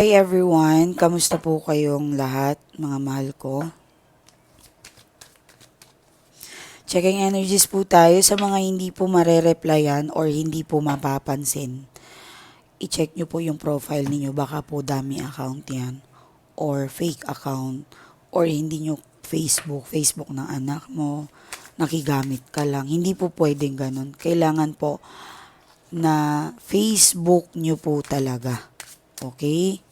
Hi everyone, kamusta po kayong lahat, mga mahal ko? Checking energies po tayo sa mga hindi po marereplyan or hindi po mapapansin. I-check nyo po yung profile ninyo, baka po dami account yan or fake account or hindi nyo Facebook, Facebook ng anak mo, nakigamit ka lang. Hindi po pwedeng ganun. Kailangan po na Facebook nyo po talaga. Okay?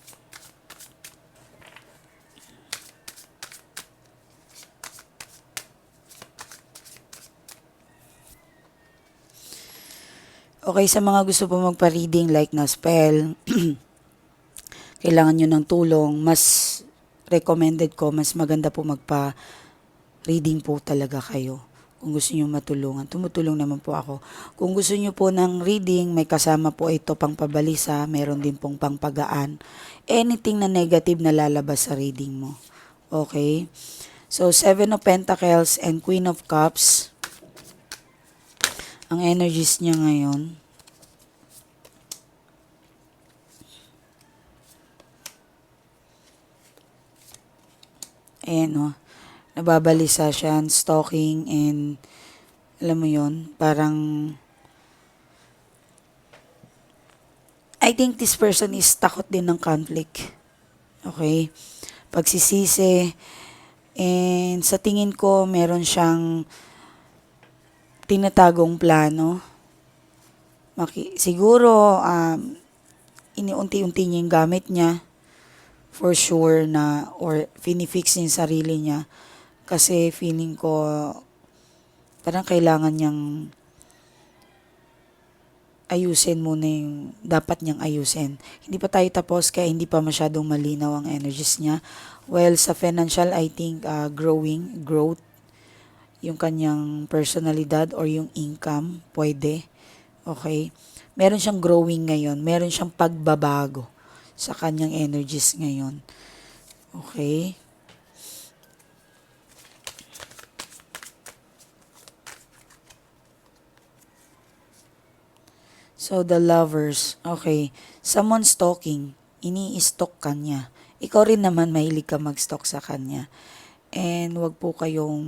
Okay, sa mga gusto po magpa-reading like na spell, kailangan nyo ng tulong, mas recommended ko, mas maganda po magpa-reading po talaga kayo. Kung gusto nyo matulungan, tumutulong naman po ako. Kung gusto nyo po ng reading, may kasama po ito pang pabalisa, meron din pong pangpagaan. Anything na negative na lalabas sa reading mo. Okay? So, Seven of Pentacles and Queen of Cups. Ang energies niya ngayon. Ayan o. Nababalisa siya, stalking and alam mo yon parang I think this person is takot din ng conflict. Okay? Pagsisisi. And sa tingin ko, meron siyang tinatagong plano. Maki siguro, um, iniunti-unti niya yung gamit niya for sure na or finifix niya yung sarili niya kasi feeling ko parang kailangan niyang ayusin muna yung dapat niyang ayusin. Hindi pa tayo tapos kaya hindi pa masyadong malinaw ang energies niya. Well, sa financial, I think uh, growing, growth, yung kanyang personalidad or yung income, pwede. Okay? Meron siyang growing ngayon. Meron siyang pagbabago sa kanyang energies ngayon. Okay? So, the lovers. Okay. Someone stalking. Ini-stalk ka niya. Ikaw rin naman mahilig ka mag-stalk sa kanya. And wag po kayong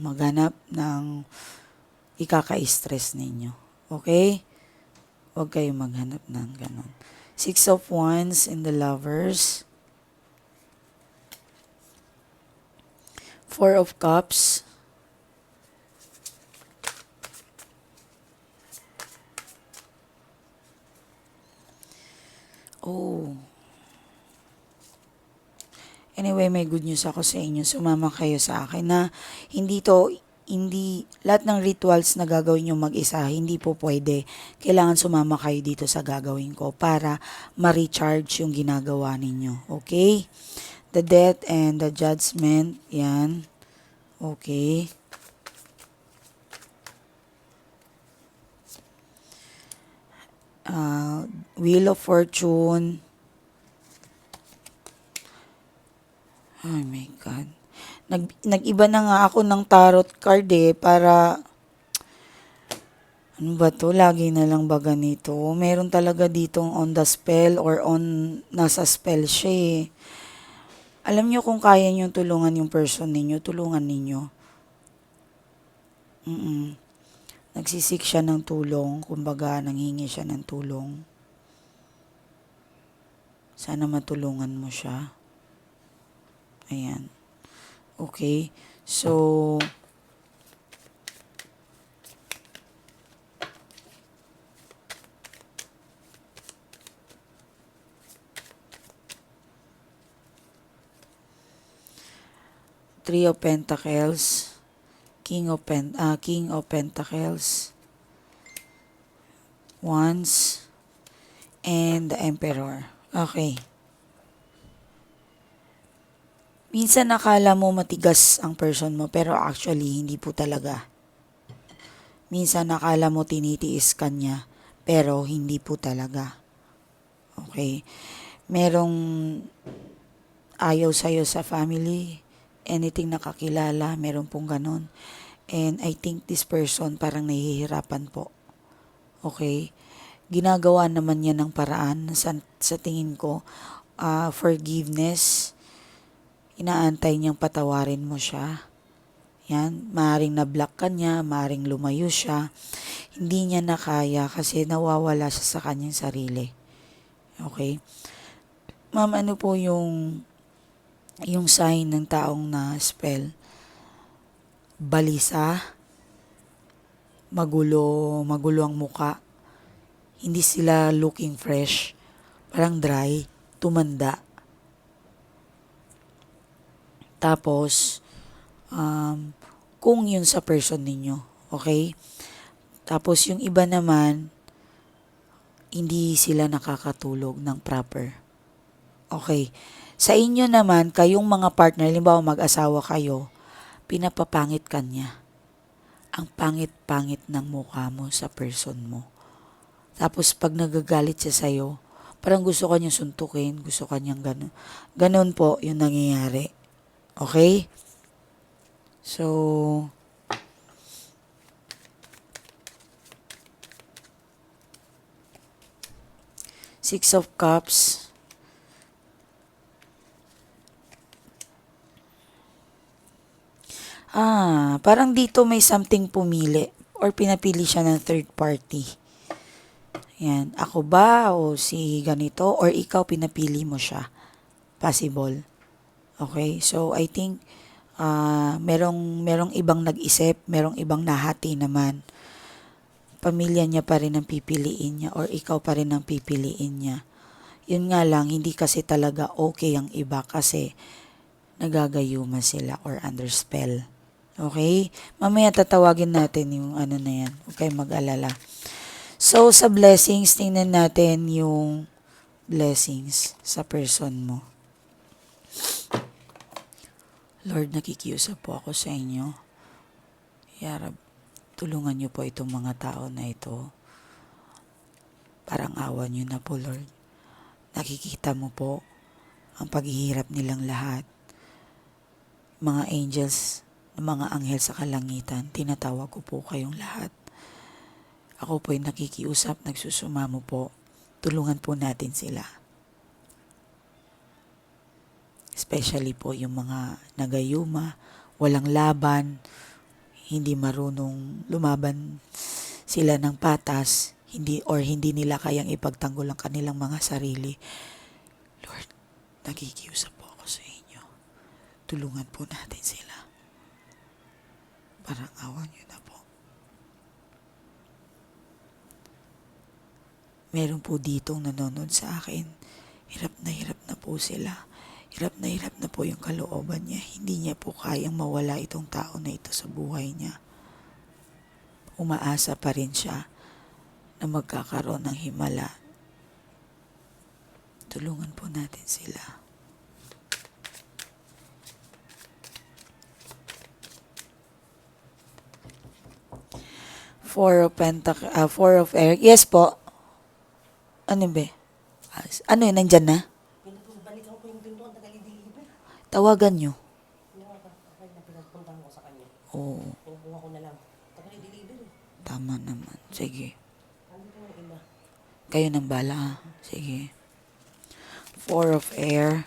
maghanap ng ikaka-stress ninyo. Okay? Wag kayong maghanap ng ganon. Six of Wands in the lovers. Four of Cups. Oh. Anyway, may good news ako sa inyo. Sumama kayo sa akin na hindi to, hindi, lahat ng rituals na gagawin nyo mag-isa, hindi po pwede. Kailangan sumama kayo dito sa gagawin ko para ma-recharge yung ginagawa ninyo. Okay? The death and the judgment, yan. Okay. Uh, Wheel of Fortune. Oh my God. Nag, nag-iba na nga ako ng tarot card eh, para, ano ba to? Lagi na lang ba ganito? Meron talaga ditong on the spell or on, nasa spell siya eh. Alam nyo kung kaya nyo tulungan yung person ninyo, tulungan ninyo. Mm Nagsisik siya ng tulong, kumbaga nanghingi siya ng tulong. Sana matulungan mo siya. Ayan. Okay. So, Three of Pentacles, King of Pen uh, King of Pentacles, Wands, and the Emperor. Okay. Minsan nakala mo matigas ang person mo pero actually hindi po talaga. Minsan nakala mo tinitiis ka niya pero hindi po talaga. Okay. Merong ayaw sa'yo sa family, anything nakakilala, meron pong ganon. And I think this person parang nahihirapan po. Okay? Ginagawa naman niya ng paraan sa, sa tingin ko ah, forgiveness. Inaantay niyang patawarin mo siya. Yan, maaring na-block ka niya, maaring lumayo siya. Hindi niya na kaya kasi nawawala siya sa kanyang sarili. Okay? Ma'am, ano po yung yung sign ng taong na spell? Balisa, magulo, magulo ang muka. Hindi sila looking fresh. Parang dry, tumanda. Tapos, um, kung yun sa person ninyo, okay? Tapos yung iba naman, hindi sila nakakatulog ng proper. Okay. Sa inyo naman, kayong mga partner, limbawa mag-asawa kayo, pinapapangit ka niya. Ang pangit-pangit ng mukha mo sa person mo. Tapos pag nagagalit siya sa'yo, parang gusto ka niyang suntukin, gusto ka niyang gano'n. Ganon po yung nangyayari. Okay? So, Six of Cups. Ah, parang dito may something pumili or pinapili siya ng third party. Yan. Ako ba o si ganito or ikaw pinapili mo siya? Possible. Okay? So, I think ah merong, merong ibang nag-isip, merong ibang nahati naman. Pamilya niya pa rin ang pipiliin niya or ikaw pa rin ang pipiliin niya. Yun nga lang, hindi kasi talaga okay ang iba kasi nagagayuma sila or under spell. Okay? Mamaya tatawagin natin yung ano na yan. Kayong mag-alala. So, sa blessings, tingnan natin yung blessings sa person mo. Lord, nakikiusap po ako sa inyo. Yarab, tulungan niyo po itong mga tao na ito. Parang awa niyo na po, Lord. Nakikita mo po ang paghihirap nilang lahat. Mga angels, mga anghel sa kalangitan, tinatawag ko po kayong lahat. Ako po'y nakikiusap, nagsusumamo po. Tulungan po natin sila. Especially po yung mga nagayuma, walang laban, hindi marunong lumaban sila ng patas, hindi or hindi nila kayang ipagtanggol ang kanilang mga sarili. Lord, nakikiusap po ako sa inyo. Tulungan po natin sila. Parang awan niyo na po. Meron po ditong nanonood sa akin. Hirap na hirap na po sila. Hirap na hirap na po yung kalooban niya. Hindi niya po kayang mawala itong tao na ito sa buhay niya. Umaasa pa rin siya na magkakaroon ng himala. Tulungan po natin sila. Four of Pentac ah, Four of Air. Yes po. Ano ba? Ah, Ano yun? Nandyan na? Balikan ko yung pinto ang tagalidilid. Tawagan nyo. Oo, Pinukuha ko na lang. Tagalidilid. tama naman. Sige. Kayo nang bala. ha? Sige. Four of air.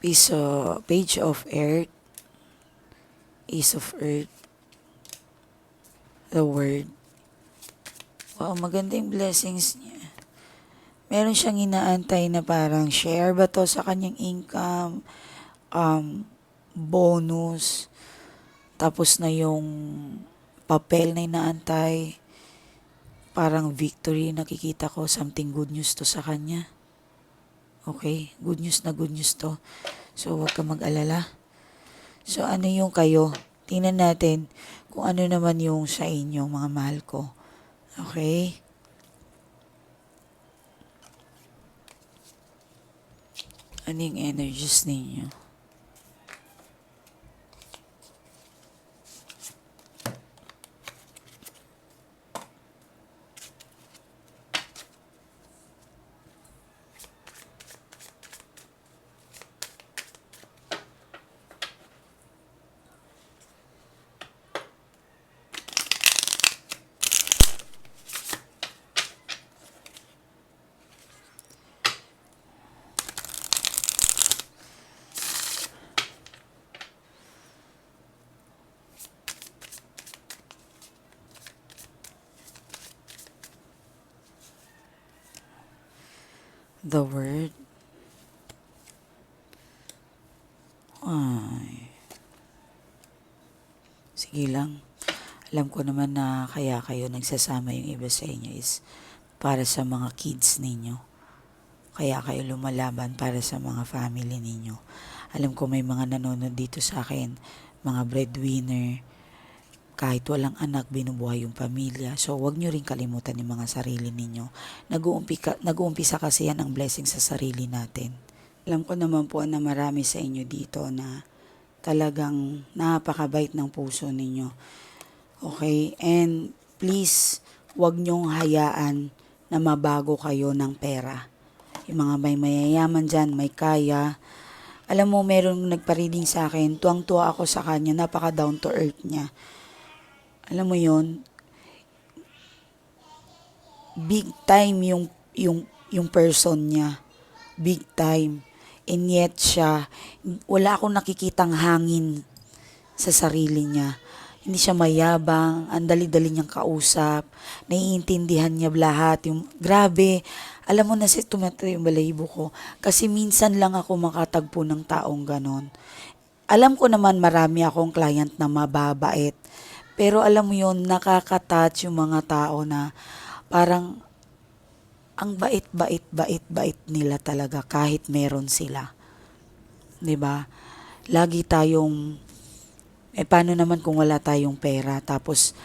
Piece of, page of earth. Ace of earth. The word. Wow, maganda yung blessings niya. Meron siyang inaantay na parang share ba to sa kanyang income, um, bonus, tapos na yung papel na inaantay, parang victory, nakikita ko something good news to sa kanya. Okay, good news na good news to. So, huwag ka mag-alala. So, ano yung kayo? Tingnan natin kung ano naman yung sa inyo, mga mahal ko. Okay? Ano yung energies ninyo? The word. Ay. Sige lang. Alam ko naman na kaya kayo nagsasama yung iba sa inyo is para sa mga kids ninyo. Kaya kayo lumalaban para sa mga family ninyo. Alam ko may mga nanonood dito sa akin, mga breadwinner, kahit walang anak, binubuhay yung pamilya. So, wag nyo rin kalimutan yung mga sarili ninyo. Nag-uumpisa, nag-uumpisa kasi yan ang blessing sa sarili natin. Alam ko naman po na marami sa inyo dito na talagang napakabait ng puso ninyo. Okay? And please, wag nyong hayaan na mabago kayo ng pera. Yung mga may mayayaman dyan, may kaya. Alam mo, merong nagpa-reading sa akin, tuwang-tuwa ako sa kanya, napaka down to earth niya. Alam mo yon big time yung, yung, yung person niya. Big time. And yet siya, wala akong nakikitang hangin sa sarili niya. Hindi siya mayabang, ang dali-dali niyang kausap, naiintindihan niya lahat. Yung, grabe, alam mo na si tumatay yung balahibo ko. Kasi minsan lang ako makatagpo ng taong ganon. Alam ko naman marami akong client na mababait. Pero alam mo yun, nakaka-touch yung mga tao na parang ang bait-bait, bait-bait nila talaga kahit meron sila. 'Di ba? Lagi tayong eh paano naman kung wala tayong pera tapos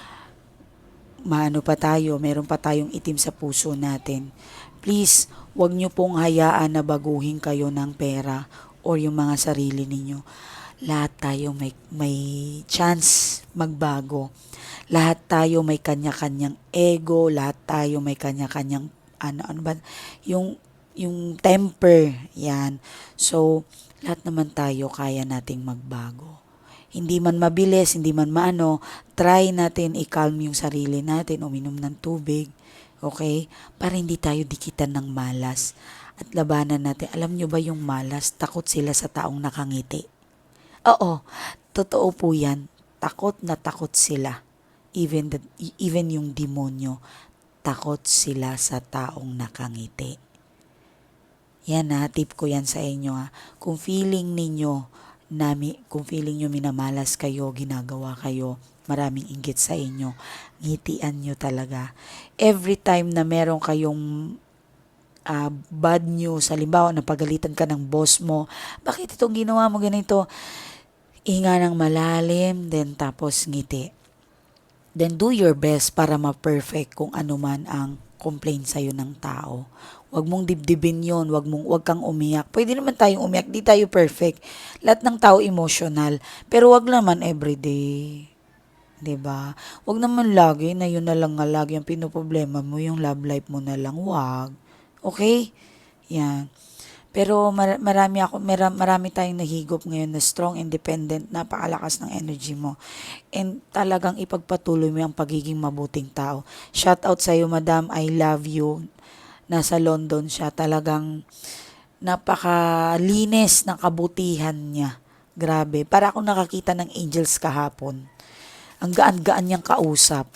maano pa tayo, meron pa tayong itim sa puso natin. Please, wag niyo pong hayaan na baguhin kayo ng pera or yung mga sarili ninyo. Lahat tayo may, may chance magbago. Lahat tayo may kanya-kanyang ego, lahat tayo may kanya-kanyang ano, ano ba, yung, yung temper, yan. So, lahat naman tayo kaya nating magbago. Hindi man mabilis, hindi man maano, try natin i-calm yung sarili natin, uminom ng tubig, okay? Para hindi tayo dikitan ng malas. At labanan natin, alam nyo ba yung malas, takot sila sa taong nakangiti. Oo, totoo po yan. Takot na takot sila. Even, the, even yung demonyo, takot sila sa taong nakangiti. Yan ha, tip ko yan sa inyo ha. Kung feeling ninyo, na, mi- kung feeling nyo minamalas kayo, ginagawa kayo, maraming inggit sa inyo, ngitian nyo talaga. Every time na meron kayong ah, bad news, halimbawa napagalitan ka ng boss mo, bakit itong ginawa mo ganito? Hinga ng malalim, then tapos ngiti. Then do your best para ma-perfect kung ano man ang complaint sa'yo ng tao. Huwag mong dibdibin yon, huwag mong huwag kang umiyak. Pwede naman tayong umiyak, di tayo perfect. Lahat ng tao emotional, pero wag naman everyday. 'Di ba? Wag naman lagi na yun na lang nga lagi ang pinoproblema mo, yung love life mo na lang, wag. Okay? Yan. Pero mar- marami ako mara- marami tayong nahigop ngayon na strong, independent, napakalakas ng energy mo. And talagang ipagpatuloy mo ang pagiging mabuting tao. Shout out sa iyo, Madam. I love you. Nasa London siya. Talagang napakalinis ng kabutihan niya. Grabe. Para akong nakakita ng angels kahapon. Ang gaan-gaan niyang kausap.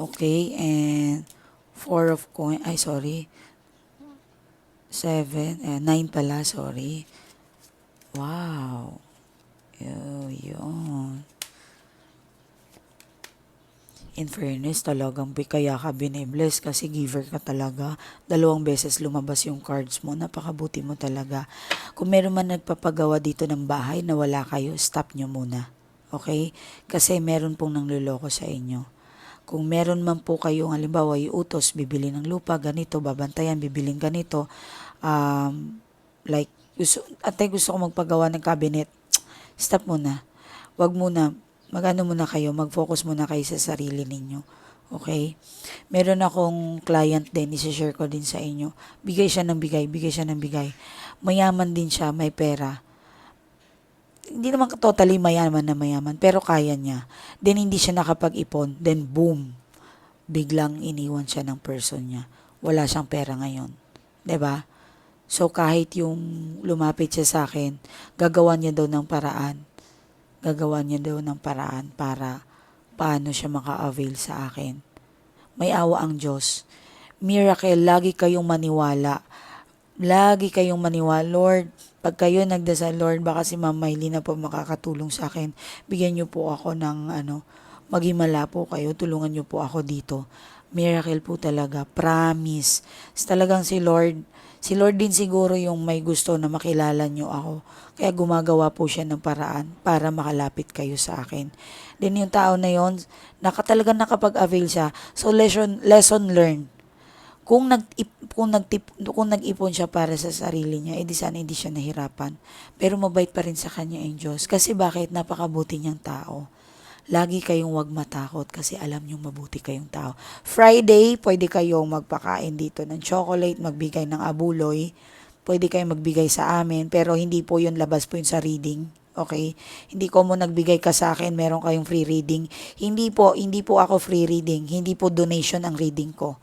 Okay, and four of coin, ay sorry, seven, eh, nine pala, sorry. Wow. Yo, yun. In fairness, talagang kaya ka binibless kasi giver ka talaga. Dalawang beses lumabas yung cards mo. Napakabuti mo talaga. Kung meron man nagpapagawa dito ng bahay na wala kayo, stop nyo muna. Okay? Kasi meron pong nangluloko sa inyo. Kung meron man po kayong halimbawa iutos, bibili ng lupa, ganito, babantayan, bibiling ganito, um, like, gusto, ate gusto ko magpagawa ng cabinet, stop muna. Wag muna, magano muna kayo, mag-focus muna kayo sa sarili ninyo. Okay? Meron akong client din, isi-share ko din sa inyo. Bigay siya ng bigay, bigay siya ng bigay. Mayaman din siya, may pera hindi naman totally mayaman na mayaman, pero kaya niya. Then hindi siya nakapag-ipon, then boom, biglang iniwan siya ng person niya. Wala siyang pera ngayon. ba? So kahit yung lumapit siya sa akin, gagawa niya daw ng paraan. Gagawa niya daw ng paraan para paano siya maka-avail sa akin. May awa ang Diyos. miracle, lagi kayong maniwala. Lagi kayong maniwala. Lord, pag kayo nagdasal, Lord, baka si Ma'am Miley na po makakatulong sa akin. Bigyan niyo po ako ng ano, maghimala po kayo, tulungan niyo po ako dito. Miracle po talaga, promise. Talagang si Lord, si Lord din siguro yung may gusto na makilala niyo ako. Kaya gumagawa po siya ng paraan para makalapit kayo sa akin. Then yung tao na yon, naka, talagang nakapag-avail siya. So lesson, lesson learned kung nag kung nagtip kung nag-ipon siya para sa sarili niya, edi sana hindi siya nahirapan. Pero mabait pa rin sa kanya ang Diyos. Kasi bakit? Napakabuti niyang tao. Lagi kayong wag matakot kasi alam niyong mabuti kayong tao. Friday, pwede kayong magpakain dito ng chocolate, magbigay ng abuloy. Pwede kayong magbigay sa amin, pero hindi po yun labas po yun sa reading. Okay? Hindi ko mo nagbigay ka sa akin, meron kayong free reading. Hindi po, hindi po ako free reading. Hindi po donation ang reading ko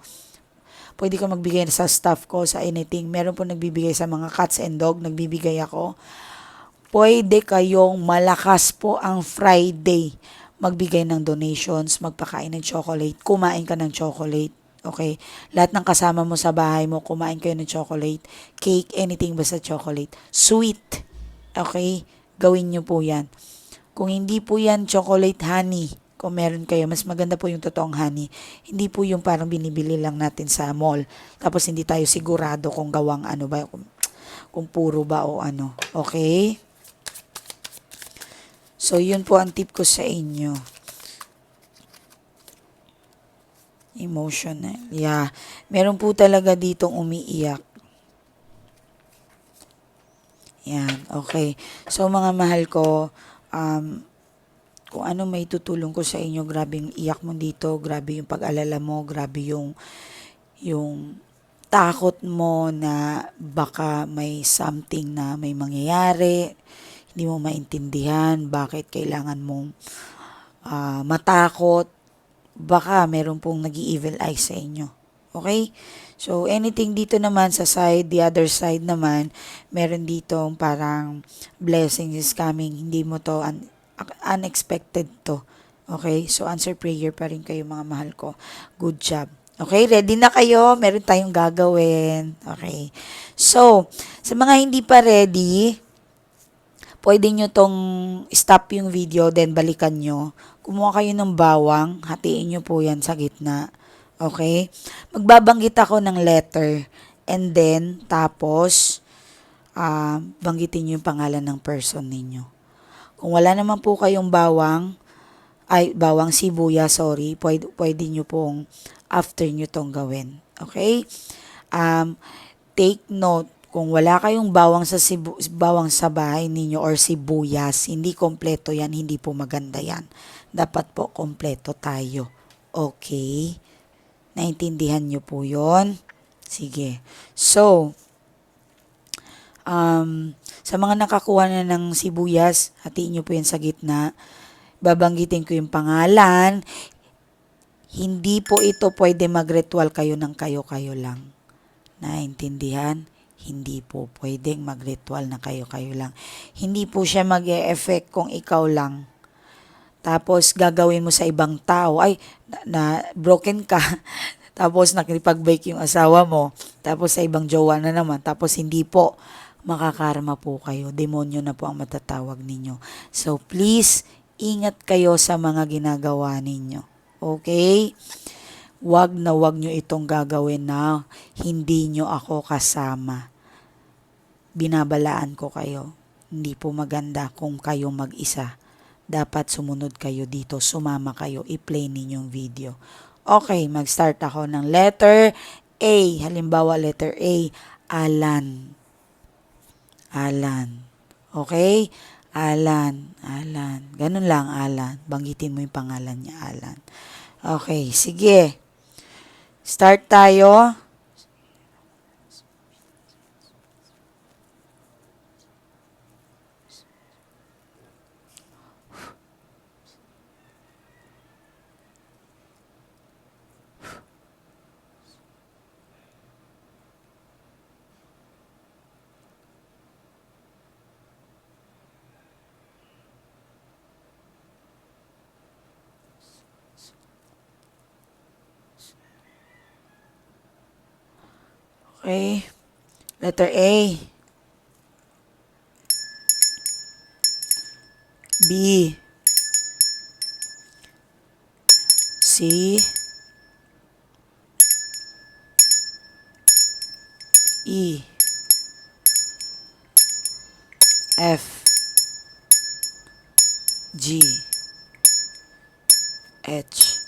pwede ka magbigay sa staff ko, sa anything. Meron po nagbibigay sa mga cats and dog, nagbibigay ako. Pwede kayong malakas po ang Friday. Magbigay ng donations, magpakain ng chocolate, kumain ka ng chocolate. Okay? Lahat ng kasama mo sa bahay mo, kumain kayo ng chocolate, cake, anything basta chocolate. Sweet. Okay? Gawin nyo po yan. Kung hindi po yan chocolate honey, kung meron kayo, mas maganda po yung totoong honey. Hindi po yung parang binibili lang natin sa mall. Tapos hindi tayo sigurado kung gawang ano ba, kung, kung puro ba o ano. Okay? So, yun po ang tip ko sa inyo. Emotional. Yeah. Meron po talaga ditong umiiyak. Yan. Okay. So, mga mahal ko, um, kung ano may tutulong ko sa inyo, grabe yung iyak mo dito, grabe yung pag-alala mo, grabe yung yung takot mo na baka may something na may mangyayari, hindi mo maintindihan bakit kailangan mong ah, matakot, baka meron pong nag evil eye sa inyo. Okay? So, anything dito naman sa side, the other side naman, meron ditong parang blessings is coming. Hindi mo to unexpected to. Okay? So, answer prayer pa rin kayo mga mahal ko. Good job. Okay? Ready na kayo? Meron tayong gagawin. Okay. So, sa mga hindi pa ready, pwede nyo tong stop yung video, then balikan nyo. Kumuha kayo ng bawang, hatiin nyo po yan sa gitna. Okay? Magbabanggit ako ng letter. And then, tapos, ah, banggitin nyo yung pangalan ng person ninyo. Kung wala naman po kayong bawang, ay, bawang sibuya, sorry, pwede, pwede nyo pong after nyo tong gawin. Okay? Um, take note, kung wala kayong bawang sa sibu, bawang sa bahay ninyo or sibuyas, hindi kompleto yan, hindi po maganda yan. Dapat po kompleto tayo. Okay? Naintindihan nyo po yon Sige. So, um, sa mga nakakuha na ng sibuyas, hatiin nyo po yan sa gitna. Babanggitin ko yung pangalan. Hindi po ito pwede mag-ritual kayo ng kayo-kayo lang. Naintindihan? Hindi po pwedeng mag-ritual na kayo-kayo lang. Hindi po siya mag effect kung ikaw lang. Tapos gagawin mo sa ibang tao. Ay, na, na broken ka. Tapos nakipag-bake yung asawa mo. Tapos sa ibang jowa na naman. Tapos hindi po makakarma po kayo. Demonyo na po ang matatawag ninyo. So please, ingat kayo sa mga ginagawa ninyo. Okay? Wag na wag nyo itong gagawin na hindi nyo ako kasama. Binabalaan ko kayo. Hindi po maganda kung kayo mag-isa. Dapat sumunod kayo dito, sumama kayo, i-play ninyong video. Okay, mag-start ako ng letter A. Halimbawa, letter A, Alan. Alan. Okay? Alan. Alan. Ganun lang, Alan. Banggitin mo yung pangalan niya, Alan. Okay, sige. Start tayo. Okay. Letter A. B. C. E. F. G. H.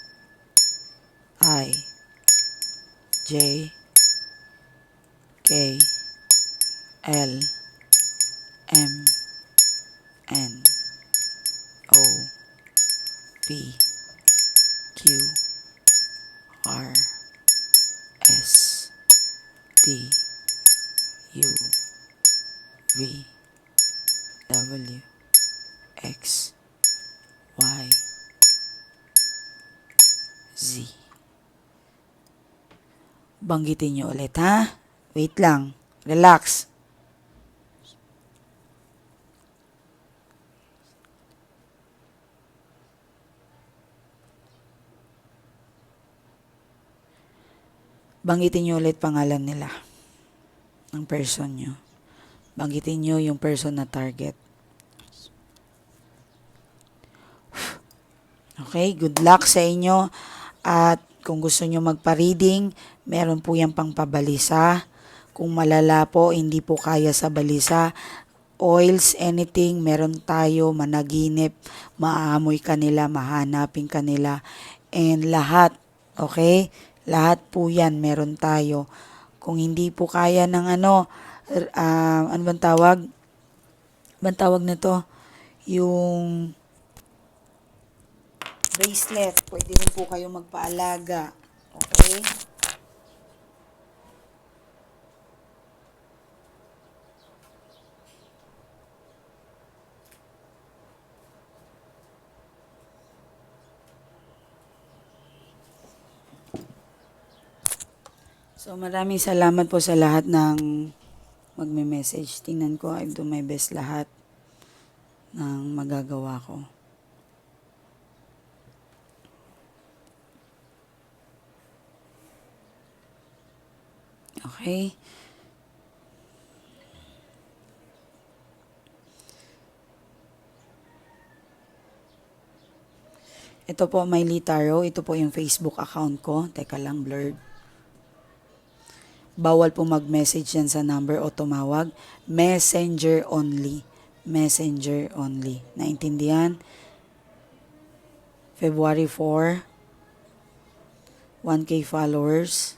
I. J. K. L. M. N. O. P. Q. R. S. T. U. V. W. X. Y. Z. Banggitin nyo ulit, ha? Wait lang. Relax. Banggitin nyo ulit pangalan nila. Ng person nyo. Banggitin nyo yung person na target. Okay, good luck sa inyo. At kung gusto nyo magpa-reading, meron po yan pang pabalisa. Kung malala po, hindi po kaya sa balisa. Oils, anything, meron tayo, managinip, maamoy kanila, mahanapin kanila. And lahat, okay? Lahat po yan, meron tayo. Kung hindi po kaya ng ano, ah, ano bang tawag? Bang tawag nito? Yung bracelet. Pwede rin po kayo magpaalaga. Okay? So maraming salamat po sa lahat ng magme-message. Tingnan ko, I do my best lahat ng magagawa ko. Okay? Ito po, my Taro. Ito po yung Facebook account ko. Teka lang, blurred. Bawal po mag-message yan sa number o tumawag. Messenger only. Messenger only. Naintindihan? February 4, 1K followers.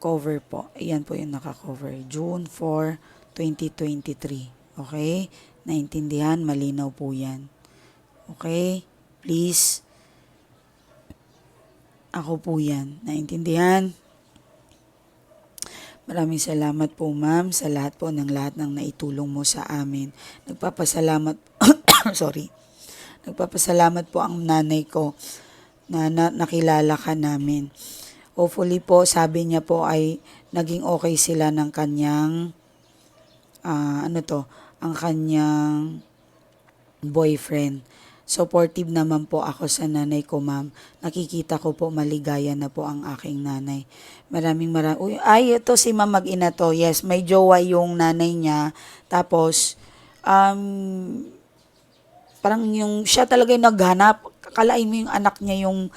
Cover po. Ayan po yung naka-cover. June 4, 2023. Okay? Naintindihan? Malinaw po yan. Okay? Please. Ako po yan. Naintindihan? Maraming salamat po ma'am sa lahat po ng lahat ng naitulong mo sa amin. Nagpapasalamat, sorry. Nagpapasalamat po ang nanay ko na, na nakilala ka namin. Hopefully po, sabi niya po ay naging okay sila ng kanyang, ah, ano to, ang kanyang boyfriend. Supportive naman po ako sa nanay ko, ma'am. Nakikita ko po maligaya na po ang aking nanay. Maraming maraming. Ay, ito si ma'am mag-ina to. Yes, may jowa yung nanay niya. Tapos, um, parang yung siya talaga yung naghanap. Kalain mo yung anak niya yung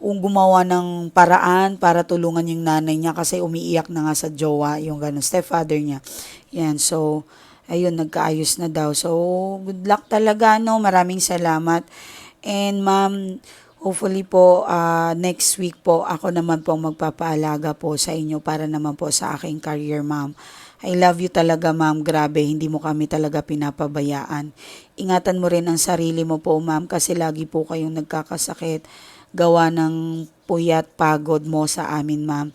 yung gumawa ng paraan para tulungan yung nanay niya kasi umiiyak na nga sa jowa, yung ganun, stepfather niya. Yan, so, ayun, nagkaayos na daw. So, good luck talaga, no? Maraming salamat. And, ma'am, hopefully po, ah, next week po, ako naman po magpapaalaga po sa inyo para naman po sa aking career, ma'am. I love you talaga, ma'am. Grabe, hindi mo kami talaga pinapabayaan. Ingatan mo rin ang sarili mo po, ma'am, kasi lagi po kayong nagkakasakit. Gawa ng puyat, pagod mo sa amin, ma'am.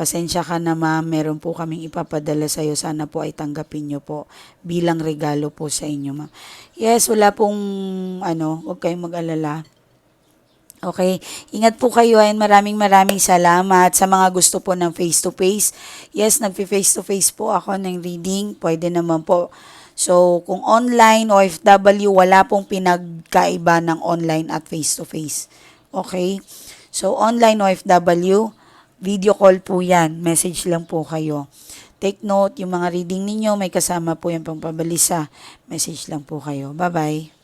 Pasensya ka na ma'am, meron po kaming ipapadala sa iyo. Sana po ay tanggapin nyo po bilang regalo po sa inyo ma'am. Yes, wala pong ano, huwag kayong mag-alala. Okay, ingat po kayo and maraming maraming salamat sa mga gusto po ng face-to-face. Yes, nagpi-face to face po ako ng reading. Pwede naman po. So, kung online o FW, wala pong pinagkaiba ng online at face-to-face. Okay? So, online OFW, Video call po yan. Message lang po kayo. Take note, yung mga reading ninyo, may kasama po yung pangpabalisa. Message lang po kayo. Bye-bye.